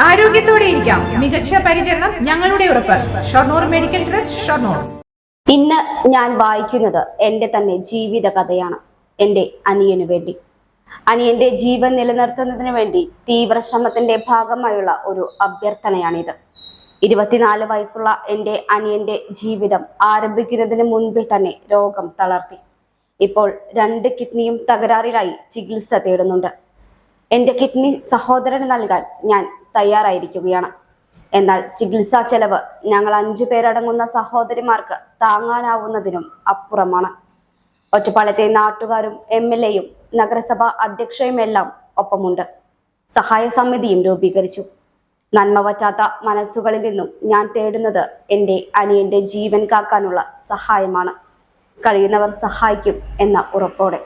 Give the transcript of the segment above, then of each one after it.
ആരോഗ്യത്തോടെ ഇരിക്കാം. മികച്ച പരിചരണം ഞങ്ങളുടെ ഉറപ്പ്. Shoranur medical trust Shoranur. ഇന്ന് ഞാൻ വായിക്കുന്നത് എന്റെ തന്നെ ജീവിത കഥയാണ്. എന്റെ അനിയനു വേണ്ടി. അനിയന്റെ ജീവൻ നിലനിർത്തുന്നതിന് വേണ്ടി തീവ്രശ്രമത്തിന്റെ ഭാഗമായുള്ള ഒരു അഭ്യർത്ഥനയാണിത്. ഇരുപത്തിനാല് വയസ്സുള്ള എന്റെ അനിയന്റെ ജീവിതം ആരംഭിക്കുന്നതിന് മുൻപേ തന്നെ രോഗം തളർത്തി. ഇപ്പോൾ രണ്ട് കിഡ്നിയും തകരാറിലായി ചികിത്സ തേടുന്നുണ്ട്. എന്റെ കിഡ്നി സഹോദരന് നൽകാൻ ഞാൻ തയ്യാറായിരിക്കുകയാണ്. എന്നാൽ ചികിത്സാ ചെലവ് ഞങ്ങൾ അഞ്ചു പേരടങ്ങുന്ന സഹോദരിമാർക്ക് താങ്ങാനാവുന്നതിനും അപ്പുറമാണ്. ഒറ്റപ്പാലത്തെ നാട്ടുകാരും എം എൽ എയും നഗരസഭ അധ്യക്ഷയുമെല്ലാം ഒപ്പമുണ്ട്. സഹായ സമിതിയും രൂപീകരിച്ചു. നന്മ പറ്റാത്ത മനസ്സുകളിൽ നിന്നും ഞാൻ തേടുന്നത് എന്റെ അനിയന്റെ ജീവൻ കാക്കാനുള്ള സഹായമാണ്. കഴിയുന്നവർ സഹായിക്കും എന്ന ഉറപ്പോടെ.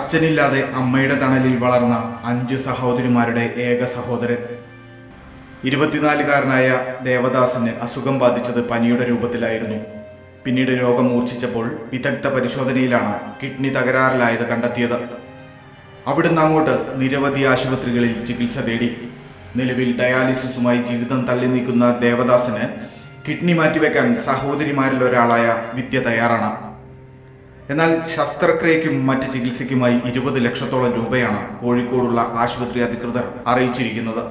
അച്ഛനില്ലാതെ അമ്മയുടെ തണലിൽ വളർന്ന അഞ്ച് സഹോദരിമാരുടെ ഏക സഹോദരൻ. ഇരുപത്തിനാലുകാരനായ ദേവദാസിന് അസുഖം ബാധിച്ചത് പനിയുടെ രൂപത്തിലായിരുന്നു. പിന്നീട് രോഗം മൂർച്ഛിച്ചപ്പോൾ വിദഗ്ധ പരിശോധനയിലാണ് കിഡ്നി തകരാറിലായത് കണ്ടെത്തിയത്. അവിടുന്ന് അങ്ങോട്ട് നിരവധി ആശുപത്രികളിൽ ചികിത്സ തേടി. നിലവിൽ ഡയാലിസിസുമായി ജീവിതം തള്ളി നീക്കുന്ന ദേവദാസന് കിഡ്നി മാറ്റിവെക്കാൻ സഹോദരിമാരിൽ ഒരാളായ വിദ്യ തയ്യാറാണ്. എന്നാൽ ശസ്ത്രക്രിയയ്ക്കും മറ്റ് ചികിത്സയ്ക്കുമായി ഇരുപത് ലക്ഷത്തോളം രൂപയാണ് കോഴിക്കോടുള്ള ആശുപത്രി അധികൃതർ അറിയിച്ചിരിക്കുന്നത്.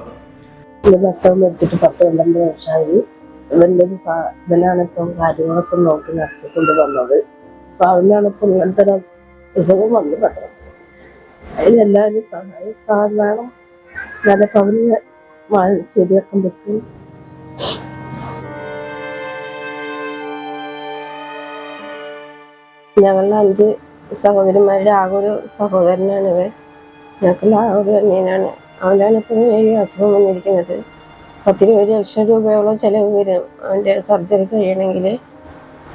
നടത്തിക്കൊണ്ട് വന്നത്. സഹായം എന്നാലൊക്കെ അവന് ശരിയാക്കാൻ പറ്റും. ഞങ്ങളുടെ അഞ്ച് സഹോദരിമാരുടെ ആകെ ഒരു സഹോദരനാണ് ഇവർ ഞങ്ങൾക്കുള്ള ആ ഒരു അനിയനാണ്. അവനാണ് ഇപ്പം ഈ അസുഖം വന്നിരിക്കുന്നത്. പത്തിരുപത് ലക്ഷം രൂപയോളം ചിലവ് വരും. അവന്റെ സർജറി കഴിയണമെങ്കിൽ.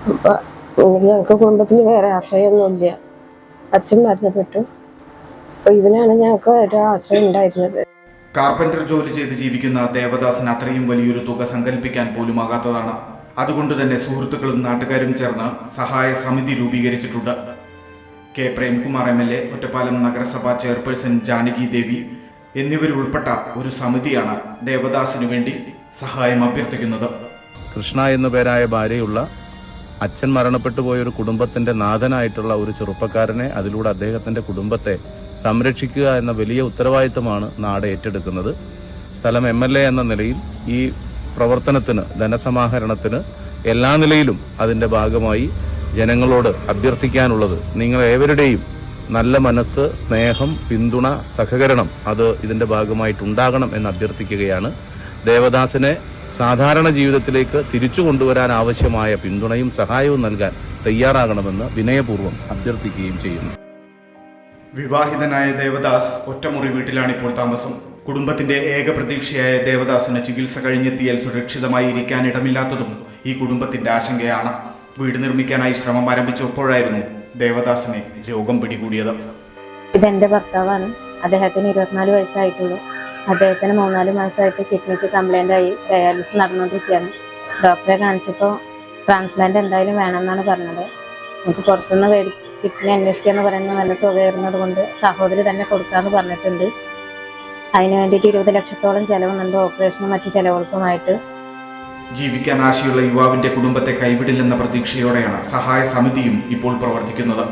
അപ്പം ഞങ്ങൾക്ക് കുടുംബത്തിൽ വേറെ ആശ്രയമൊന്നുമില്ല. അച്ഛൻ മരണപ്പെട്ടു. അപ്പോൾ ഇവനാണ് ഞങ്ങൾക്ക് ഒരു ആശ്രയം ഉണ്ടായിരുന്നത്. കാർപ്പന്റർ ജോലി ചെയ്ത് ജീവിക്കുന്ന ദേവദാസിന് അത്രയും വലിയൊരു തുക സങ്കല്പിക്കാൻ പോലും ആകാത്തതാണ് അതുകൊണ്ട് തന്നെ സുഹൃത്തുക്കളും നാട്ടുകാരും ചേർന്ന് സഹായ സമിതി രൂപീകരിച്ചിട്ടുണ്ട്. K Premkumar M L A Ottapalam നഗരസഭാ ചെയർപേഴ്സൺ ജാനകി ദേവി എന്നിവരുൾപ്പെട്ട ഒരു സമിതിയാണ് ദേവദാസിനു വേണ്ടി സഹായം അഭ്യർത്ഥിക്കുന്നത്. കൃഷ്ണ എന്നു പേരായ ഭാര്യയുള്ള അച്ഛൻ മരണപ്പെട്ടു പോയ ഒരു കുടുംബത്തിന്റെ നാഥനായിട്ടുള്ള ഒരു ചെറുപ്പക്കാരനെ അതിലൂടെ അദ്ദേഹത്തിന്റെ കുടുംബത്തെ സംരക്ഷിക്കുക എന്ന വലിയ ഉത്തരവാദിത്തമാണ് നാട് ഏറ്റെടുക്കുന്നത്. സ്ഥലം എം എന്ന നിലയിൽ ഈ പ്രവർത്തനത്തിന് ധനസമാഹരണത്തിന് എല്ലാ നിലയിലും അതിന്റെ ഭാഗമായി ജനങ്ങളോട് അഭ്യർത്ഥിക്കാനുള്ളത്. നിങ്ങൾ ഏവരുടെയും നല്ല മനസ്സ് സ്നേഹം പിന്തുണ സഹകരണം അത് ഇതിന്റെ ഭാഗമായിട്ടുണ്ടാകണം എന്ന് അഭ്യർത്ഥിക്കുകയാണ്. ദേവദാസിനെ സാധാരണ ജീവിതത്തിലേക്ക് തിരിച്ചു കൊണ്ടുവരാൻ ആവശ്യമായ പിന്തുണയും സഹായവും നൽകാൻ തയ്യാറാകണമെന്ന് വിനയപൂർവം അഭ്യർത്ഥിക്കുകയും ചെയ്യുന്നു. വിവാഹിതനായ ദേവദാസ് ഒറ്റമുറി വീട്ടിലാണ് ഇപ്പോൾ താമസം. കുടുംബത്തിന്റെ ഏക പ്രതീക്ഷയായ ദേവദാസിന് ചികിത്സ കഴിഞ്ഞെത്തിയാൽ സുരക്ഷിതമായി ഇരിക്കാൻ ഇടമില്ലാത്തതും ഈ കുടുംബത്തിന്റെ ആശങ്കയാണ്. വീട് നിർമ്മിക്കാനായി ശ്രമം ആരംഭിച്ചപ്പോഴായിരുന്നു ദേവദാസിനെ രോഗം പിടികൂടിയത്. ഇതെന്റെ ഭർത്താവാണ്. അദ്ദേഹത്തിന് ഇരുപത്തിനാല് വയസ്സായിട്ടുള്ളൂ. അദ്ദേഹത്തിന് മൂന്നാൽ മാസമായിട്ട് കിഡ്നിക്ക് കംപ്ലൈന്റ് ആയി. ഡയാലിസിസ് നടന്നുകൊണ്ടിരിക്കുകയാണ്. ഡോക്ടറെ കാണിച്ചപ്പോൾ ട്രാൻസ്പ്ലാന്റ് എന്തായാലും വേണമെന്നാണ് പറഞ്ഞത്. എനിക്ക് പുറത്തുനിന്ന് കിഡ്നി അന്വേഷിക്കുക എന്ന് പറയുന്നത് നല്ല തുകയായിരുന്നതുകൊണ്ട് കൊണ്ട് സഹോദരി തന്നെ കൊടുക്കാമെന്ന് പറഞ്ഞിട്ടുണ്ട്. അതിന് വേണ്ടിയിട്ട് ഇരുപത് ലക്ഷത്തോളം ചെലവുന്നുണ്ട് ഓപ്പറേഷനും മറ്റു ചെലവുകൾക്കുമായിട്ട്. ജീവിക്കാൻ ആശയുള്ള യുവാവിന്റെ കുടുംബത്തെ കൈവിടില്ലെന്ന പ്രതീക്ഷയോടെയാണ് സഹായ സമിതിയും ഇപ്പോൾ പ്രവർത്തിക്കുന്നത്.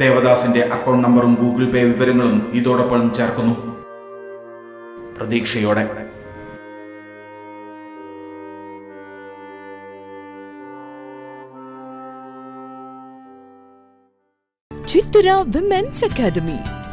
ദേവദാസിന്റെ അക്കൗണ്ട് നമ്പറും ഗൂഗിൾ പേ വിവരങ്ങളും ഇതോടൊപ്പം ചേർക്കുന്നു. പ്രതീക്ഷയോടെ. Chithara women's academy